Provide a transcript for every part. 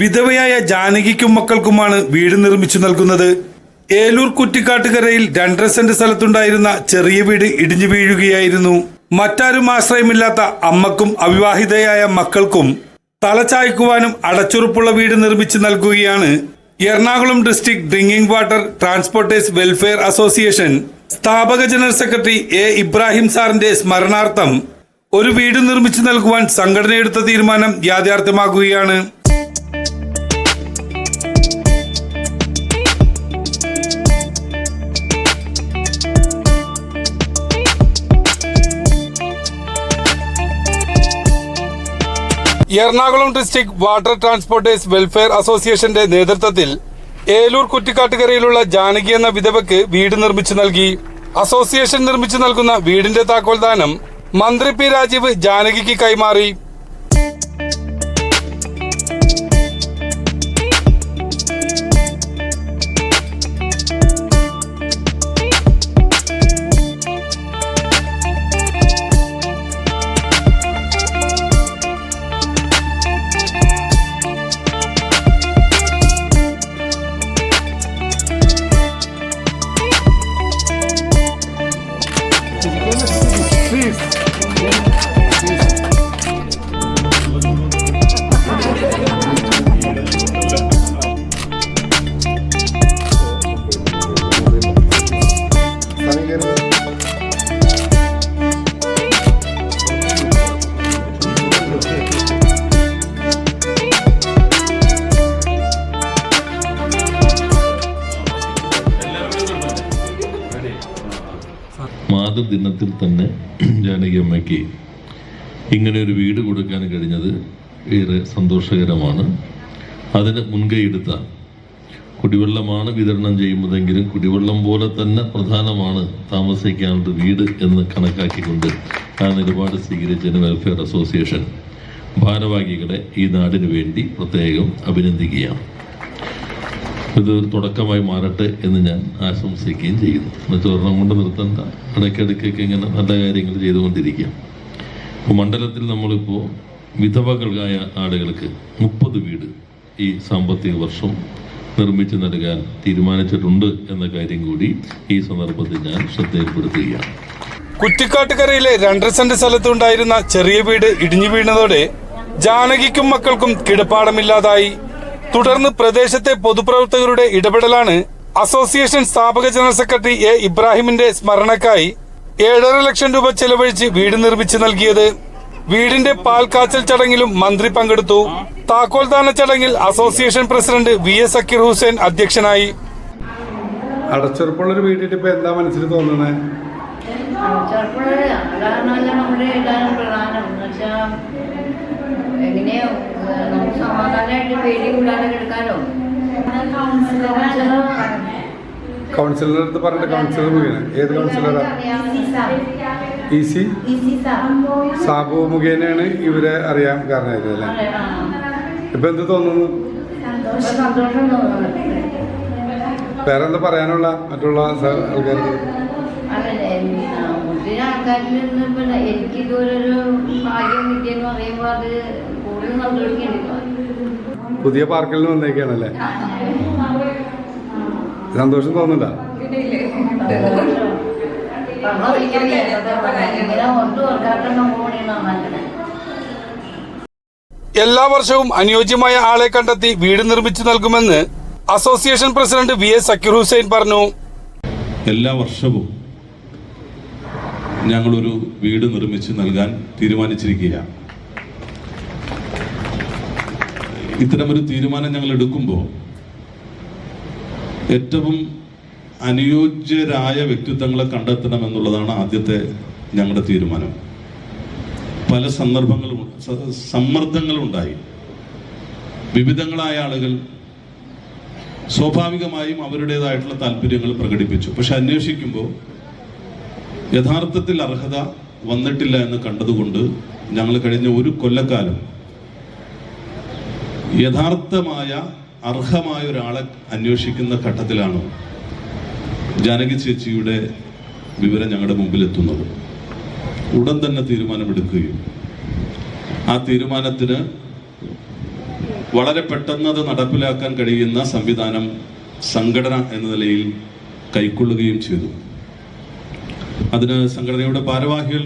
വിധവയായ ജാനകിക്കും മക്കൾക്കുമാണ് വീട് നിർമ്മിച്ചു നൽകുന്നത്. ഏലൂർ കുറ്റിക്കാട്ടുകരയിൽ രണ്ടര സെന്റ് സ്ഥലത്തുണ്ടായിരുന്ന ചെറിയ വീട് ഇടിഞ്ഞു വീഴുകയായിരുന്നു. മറ്റാരും ആശ്രയമില്ലാത്ത അമ്മക്കും അവിവാഹിതയായ മക്കൾക്കും തലചായ്ക്കുവാനും അടച്ചുറപ്പുള്ള വീട് നിർമ്മിച്ചു നൽകുകയാണ് Ernakulam district drinking water transporters welfare association. സ്ഥാപക ജനറൽ സെക്രട്ടറി എ ഇബ്രാഹിം സാറിന്റെ സ്മരണാർത്ഥം ഒരു വീട് നിർമ്മിച്ചു നൽകുവാൻ സംഘടന എടുത്ത തീരുമാനം യാഥാർത്ഥ്യമാകുകയാണ്. Ernakulam district water transporters welfare അസോസിയേഷന്റെ നേതൃത്വത്തിൽ ഏലൂർ കുറ്റിക്കാട്ടുകരയിലുള്ള ജാനകി എന്ന വിധവയ്ക്ക് വീട് നിർമ്മിച്ചു നൽകി. അസോസിയേഷൻ നിർമ്മിച്ചു നൽകുന്ന വീടിന്റെ താക്കോൽദാനം മന്ത്രി പി രാജീവ് ജാനകിക്ക് കൈമാറി. Como é tudo difícil. മാതൃദിനത്തിൽ തന്നെ ഞാനീ അമ്മയ്ക്ക് ഇങ്ങനെ ഒരു വീട് കൊടുക്കാൻ കഴിഞ്ഞത് ഏറെ സന്തോഷകരമാണ്. അതിന് മുൻകൈയെടുത്ത കുടിവെള്ളമാണ് വിതരണം ചെയ്യുന്നതെങ്കിലും കുടിവെള്ളം പോലെ തന്നെ പ്രധാനമാണ് താമസിക്കാനുള്ള വീട് എന്ന് കണക്കാക്കിക്കൊണ്ട് ആ നിലപാട് സ്വീകരിച്ചതിന് വെൽഫെയർ അസോസിയേഷൻ ഭാരവാഹികളെ ഈ നാടിനു വേണ്ടി പ്രത്യേകം അഭിനന്ദിക്കുകയാണ്. ഒരു തുടക്കമായി മാറട്ടെ എന്ന് ഞാൻ ആശംസിക്കുകയും ചെയ്യുന്നു. എന്നുവെച്ചാൽ ഒരെണ്ണം കൊണ്ട് നിർത്തണ്ട ഇടയ്ക്കിടയ്ക്കൊക്കെ ഇങ്ങനെ നല്ല കാര്യങ്ങൾ ചെയ്തുകൊണ്ടിരിക്കാം ഇപ്പോൾ മണ്ഡലത്തിൽ നമ്മളിപ്പോൾ വിധവകളായ ആളുകൾക്ക് മുപ്പത് വീട് ഈ സാമ്പത്തിക വർഷം നിർമ്മിച്ചു നൽകാൻ തീരുമാനിച്ചിട്ടുണ്ട് എന്ന കാര്യം കൂടി ഈ സന്ദർഭത്തിൽ ഞാൻ ശ്രദ്ധയിൽപ്പെടുത്തുകയാണ്. കുറ്റിക്കാട്ടുകരയിലെ രണ്ടര സെന്റ് സ്ഥലത്തുണ്ടായിരുന്ന ചെറിയ വീട് ഇടിഞ്ഞു വീണതോടെ ജാനകിക്കും മക്കൾക്കും കിടപ്പാടമില്ലാതായി. തുടർന്ന് പ്രദേശത്തെ പൊതുപ്രവർത്തകരുടെ ഇടപെടലാണ് അസോസിയേഷൻ സ്ഥാപക ജനറൽ സെക്രട്ടറി എ ഇബ്രാഹിമിന്റെ സ്മരണക്കായി ഏഴര ലക്ഷം രൂപ ചെലവഴിച്ച് വീട് നിർമ്മിച്ചു നൽകിയത്. വീടിന്റെ പാൽക്കാച്ചൽ ചടങ്ങിലും മന്ത്രി പങ്കെടുത്തു. താക്കോൽദാന ചടങ്ങിൽ association president V S Zakir Hussain അധ്യക്ഷനായി. അടച്ചുറപ്പുള്ളൊരു വീട്ടിട്ട് ഇപ്പൊ എന്താ മനസ്സിൽ തോന്നുന്നത് എങ്ങനെയോ സമാധാനമായിട്ട് പേടി കൂടാതെ കിടക്കാനോ കൗൺസിലറുടെ അടുത്ത് പറഞ്ഞിട്ട് കൗൺസിലർ മുഖേന. ഏത് കൗൺസിലറാ? E C? സാബു മുഖേനയാണ് ഇവരെ അറിയാൻ കാരണമായത് അല്ലേ? ഇപ്പൊ എന്ത് തോന്നുന്നു? വേറെ എന്താ പറയാനുള്ള മറ്റുള്ള ആൾക്കാർക്ക്? ഒത്തിരി ആൾക്കാരിൽ നിന്ന് എനിക്ക് ഇതുപോലൊരു ഭാഗ്യം കിട്ടിയെന്ന് പറയുമ്പോൾ അത് കൂടുതൽ സന്തോഷിക്കുന്നുണ്ട് പുതിയ പാർക്കിൽ നിന്ന് വന്നേക്കാണല്ലേ? സന്തോഷം തോന്നുന്നുണ്ട? എല്ലാ വർഷവും അനുയോജ്യമായ ആളെ കണ്ടെത്തി വീട് നിർമ്മിച്ചു നൽകുമെന്ന് association president V S Zakir Hussain പറഞ്ഞു. എല്ലാ വർഷവും ഞങ്ങളൊരു വീട് നിർമ്മിച്ചു നൽകാൻ തീരുമാനിച്ചിരിക്കുകയാണ്. ഇത്തരമൊരു തീരുമാനം ഞങ്ങൾ എടുക്കുമ്പോൾ ഏറ്റവും അനുയോജ്യരായ വ്യക്തിത്വങ്ങളെ കണ്ടെത്തണം എന്നുള്ളതാണ് ആദ്യത്തെ ഞങ്ങളുടെ തീരുമാനം. പല സന്ദർഭങ്ങളും സമ്മർദ്ദങ്ങളുണ്ടായി. വിവിധങ്ങളായ ആളുകൾ സ്വാഭാവികമായും അവരുടേതായിട്ടുള്ള താല്പര്യങ്ങൾ പ്രകടിപ്പിച്ചു. പക്ഷെ അന്വേഷിക്കുമ്പോൾ യഥാർത്ഥത്തിൽ അർഹത വന്നിട്ടില്ല എന്ന് കണ്ടതുകൊണ്ട് ഞങ്ങൾ കഴിഞ്ഞ ഒരു കൊല്ലക്കാലം യഥാർത്ഥമായ അർഹമായ ഒരാളെ അന്വേഷിക്കുന്ന ഘട്ടത്തിലാണ് ജാനകി ചേച്ചിയുടെ വിവരം ഞങ്ങളുടെ മുമ്പിൽ എത്തുന്നത് ഉടൻ തന്നെ തീരുമാനമെടുക്കുകയും ആ തീരുമാനത്തിന് വളരെ പെട്ടെന്ന് അത് നടപ്പിലാക്കാൻ കഴിയുന്ന സംവിധാനം സംഘടന എന്ന നിലയിൽ കൈക്കൊള്ളുകയും ചെയ്തു. അതിന് സംഘടനയുടെ ഭാരവാഹികൾ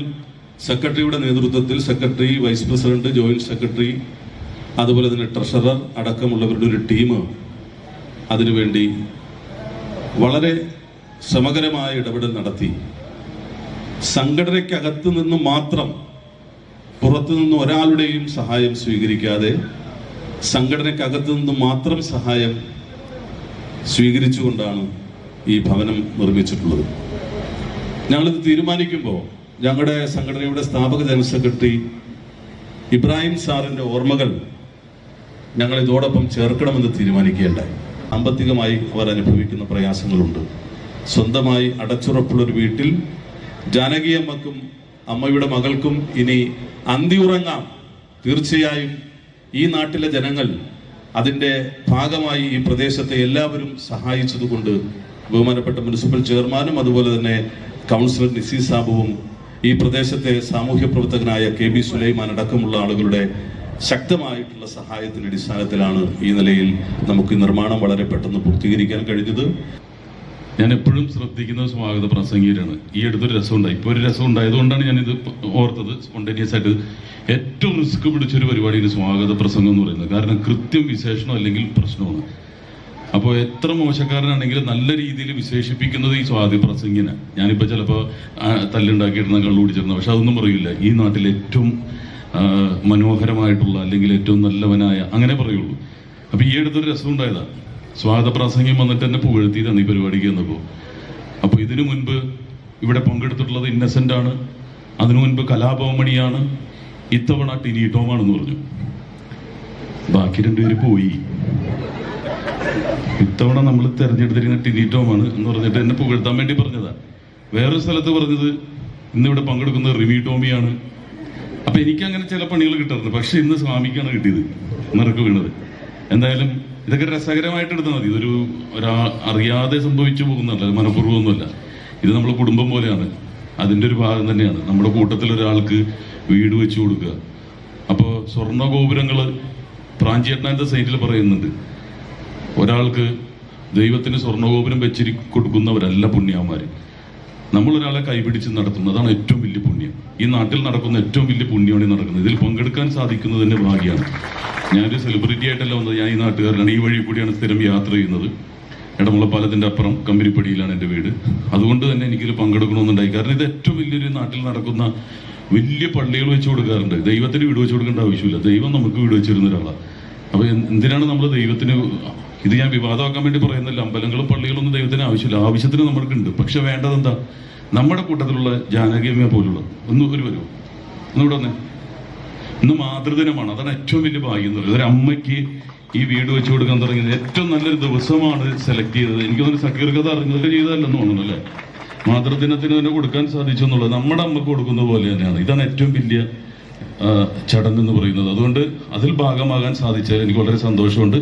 സെക്രട്ടറിയുടെ നേതൃത്വത്തിൽ secretary vice president joint secretary അതുപോലെ തന്നെ ട്രഷറർ അടക്കമുള്ളവരുടെ ഒരു ടീം അതിനുവേണ്ടി വളരെ ശ്രമകരമായ ഇടപെടൽ നടത്തി. സംഘടനയ്ക്കകത്ത് നിന്ന് മാത്രം പുറത്തു നിന്ന് ഒരാളുടെയും സഹായം സ്വീകരിക്കാതെ സംഘടനയ്ക്കകത്ത് നിന്ന് മാത്രം സഹായം സ്വീകരിച്ചുകൊണ്ടാണ് ഈ ഭവനം നിർമ്മിച്ചിട്ടുള്ളത്. ഞങ്ങളിത് തീരുമാനിക്കുമ്പോൾ ഞങ്ങളുടെ സംഘടനയുടെ സ്ഥാപക ജനറൽ സെക്രട്ടറി ഇബ്രാഹിം സാറിന്റെ ഓർമ്മകൾ ഞങ്ങൾ ഇതോടൊപ്പം ചേർക്കണമെന്ന് തീരുമാനിക്കുകയുണ്ടായി. സാമ്പത്തികമായി അവർ അനുഭവിക്കുന്ന പ്രയാസങ്ങളുണ്ട്. സ്വന്തമായി അടച്ചുറപ്പുള്ളൊരു വീട്ടിൽ ജാനകിയമ്മക്കും അമ്മയുടെ മകൾക്കും ഇനി അന്തിയുറങ്ങാം തീർച്ചയായും ഈ നാട്ടിലെ ജനങ്ങൾ അതിന്റെ ഭാഗമായി ഈ പ്രദേശത്തെ എല്ലാവരും സഹായിച്ചതുകൊണ്ട് ബഹുമാനപ്പെട്ട മുനിസിപ്പൽ ചെയർമാനും അതുപോലെ തന്നെ കൗൺസിലർ നിസി സാബുവും ഈ പ്രദേശത്തെ സാമൂഹ്യ പ്രവർത്തകനായ കെ ബി സുലൈമാൻ അടക്കമുള്ള ആളുകളുടെ ശക്തമായിട്ടുള്ള സഹായത്തിന്റെ അടിസ്ഥാനത്തിലാണ് ഈ നിലയിൽ നമുക്ക് നിർമ്മാണം വളരെ പെട്ടെന്ന് പൂർത്തീകരിക്കാൻ കഴിഞ്ഞത്. ഞാൻ എപ്പോഴും ശ്രദ്ധിക്കുന്ന സ്വാഗത പ്രസംഗീരാണ് ഈ അടുത്തൊരു രസം ഉണ്ടായി ഇപ്പോൾ ഒരു രസം ഉണ്ടായതുകൊണ്ടാണ് ഞാനിത് ഓർത്തത് സ്പോണ്ടേനിയസ് ആയിട്ട്. ഏറ്റവും റിസ്ക് പിടിച്ചൊരു പരിപാടിയിൽ സ്വാഗത പ്രസംഗം എന്ന് പറയുന്നത്. കാരണം കൃത്യം വിശേഷണം അല്ലെങ്കിൽ പ്രശ്നമാണ്. അപ്പോൾ എത്ര മോശക്കാരനാണെങ്കിലും നല്ല രീതിയിൽ വിശേഷിപ്പിക്കുന്നത് ഈ സ്വാതി പ്രസംഗിനെ ഞാനിപ്പോൾ ചിലപ്പോൾ തല്ലുണ്ടാക്കിയിരുന്ന കള്ളു കുടിച്ചിരുന്ന പക്ഷെ അതൊന്നും അറിയില്ല ഈ നാട്ടിൽ ഏറ്റവും മനോഹരമായിട്ടുള്ള അല്ലെങ്കിൽ ഏറ്റവും നല്ലവനായ അങ്ങനെ പറയുള്ളൂ. അപ്പോൾ ഈ അടുത്തൊരു രസം ഉണ്ടായതാണ് സ്വാഗത പ്രസംഗം വന്നിട്ട് എന്നെ പുകഴ്ത്തിയതാണ് ഈ പരിപാടിക്ക് വന്നപ്പോൾ അപ്പോൾ ഇതിനു മുൻപ് ഇവിടെ പങ്കെടുത്തിട്ടുള്ളത് ഇന്നസെന്റ് ആണ്. അതിനു മുൻപ് കലാഭവമണിയാണ്. ഇത്തവണ ടിനി ടോമാണെന്ന് പറഞ്ഞു. ബാക്കി രണ്ടുപേര് പോയി. ഇത്തവണ നമ്മൾ തിരഞ്ഞെടുത്തിരിക്കുന്ന ടിനി ടോമാണ് എന്ന് പറഞ്ഞിട്ട് എന്നെ പുകഴ്ത്താൻ വേണ്ടി പറഞ്ഞതാ. വേറൊരു സ്ഥലത്ത് പറഞ്ഞത് ഇന്നിവിടെ പങ്കെടുക്കുന്നത് റിമി ടോമിയാണ്. അപ്പൊ എനിക്ക് അങ്ങനെ ചില പണികൾ കിട്ടാറുണ്ട്. പക്ഷെ ഇന്ന് സ്വാമിക്കാണ് കിട്ടിയത്. നറുക്ക് വീണത്. എന്തായാലും ഇതൊക്കെ രസകരമായിട്ട് എടുത്താൽ മതി. ഇതൊരു ഒരാ അറിയാതെ സംഭവിച്ചു പോകുന്നതല്ല. മനഃപൂർവമൊന്നുമല്ല. ഇത് നമ്മുടെ കുടുംബം പോലെയാണ്. അതിന്റെ ഒരു ഭാഗം തന്നെയാണ്. നമ്മുടെ കൂട്ടത്തിൽ ഒരാൾക്ക് വീട് വെച്ചു കൊടുക്കുക. അപ്പോൾ സ്വർണ ഗോപുരങ്ങൾ പ്രാഞ്ചിയട്ടനാന്റെ സൈറ്റിൽ പറയുന്നുണ്ട്. ഒരാൾക്ക് ദൈവത്തിന് സ്വർണഗോപുരം വെച്ചിരി കൊടുക്കുന്നവരല്ല പുണ്യാന്മാർ നമ്മളൊരാളെ കൈപിടിച്ച് നടത്തുന്നതാണ് ഏറ്റവും വലിയ പുണ്യം. ഈ നാട്ടിൽ നടക്കുന്ന ഏറ്റവും വലിയ പുണ്യമാണ് നടക്കുന്നത്. ഇതിൽ പങ്കെടുക്കാൻ സാധിക്കുന്നത് സാധിക്കുന്നതിന്റെ ഭാഗ്യമാണ് ഞാനൊരു സെലിബ്രിറ്റി ആയിട്ടല്ല വന്നത്. ഞാൻ ഈ നാട്ടുകാരനാണ്. ഈ വഴി കൂടിയാണ് സ്ഥിരം യാത്ര ചെയ്യുന്നത്. ഇടമുളപ്പാലത്തിന്റെ അപ്പുറം കമ്പനിപ്പടിയിലാണ് എന്റെ വീട്. അതുകൊണ്ട് തന്നെ എനിക്കിത് പങ്കെടുക്കണമെന്നുണ്ടായി. കാരണം ഇത് ഏറ്റവും വലിയൊരു നാട്ടിൽ നടക്കുന്ന വലിയ പള്ളികൾ വെച്ച് കൊടുക്കാറുണ്ട്. ദൈവത്തിന് വീട് വെച്ച് കൊടുക്കേണ്ട ആവശ്യമില്ല. ദൈവം നമുക്ക് വീട് വെച്ചിരുന്ന ഒരാളാണ് അപ്പോൾ എന്തിനാണ് നമ്മൾ ദൈവത്തിന് ഇത് ഞാൻ വിവാദമാക്കാൻ വേണ്ടി പറയുന്നില്ല. അമ്പലങ്ങളും പള്ളികളും ഒന്നും ദൈവത്തിന് ആവശ്യമില്ല. ആവശ്യത്തിന് നമ്മൾക്കുണ്ട്. പക്ഷെ വേണ്ടത് എന്താ നമ്മുടെ കൂട്ടത്തിലുള്ള ജാനകിയമ്മയെ പോലുള്ള ഒന്ന് ഒരു വരുമോ ഒന്നുകൂടെ വന്നേ. ഇന്ന് മാതൃദിനമാണ്. അതാണ് ഏറ്റവും വലിയ ഭാഗ്യം എന്ന് പറയുന്നത്. ഒരു അമ്മയ്ക്ക് ഈ വീട് വെച്ച് കൊടുക്കാൻ തുടങ്ങിയത് ഏറ്റവും നല്ലൊരു ദിവസമാണ് സെലക്ട് ചെയ്തത്. എനിക്കൊന്നും സക്കീർ കഥ അറിഞ്ഞതൊക്കെ ചെയ്തതല്ലെന്ന് തോന്നുന്നു അല്ലേ? മാതൃദിനത്തിന് തന്നെ കൊടുക്കാൻ സാധിച്ചു എന്നുള്ളത് നമ്മുടെ അമ്മയ്ക്ക് കൊടുക്കുന്ന പോലെ തന്നെയാണ്. ഇതാണ് ഏറ്റവും വലിയ ചടങ്ങ് എന്ന് പറയുന്നത്. അതുകൊണ്ട് അതിൽ ഭാഗമാകാൻ സാധിച്ചാൽ എനിക്ക് വളരെ സന്തോഷമുണ്ട്.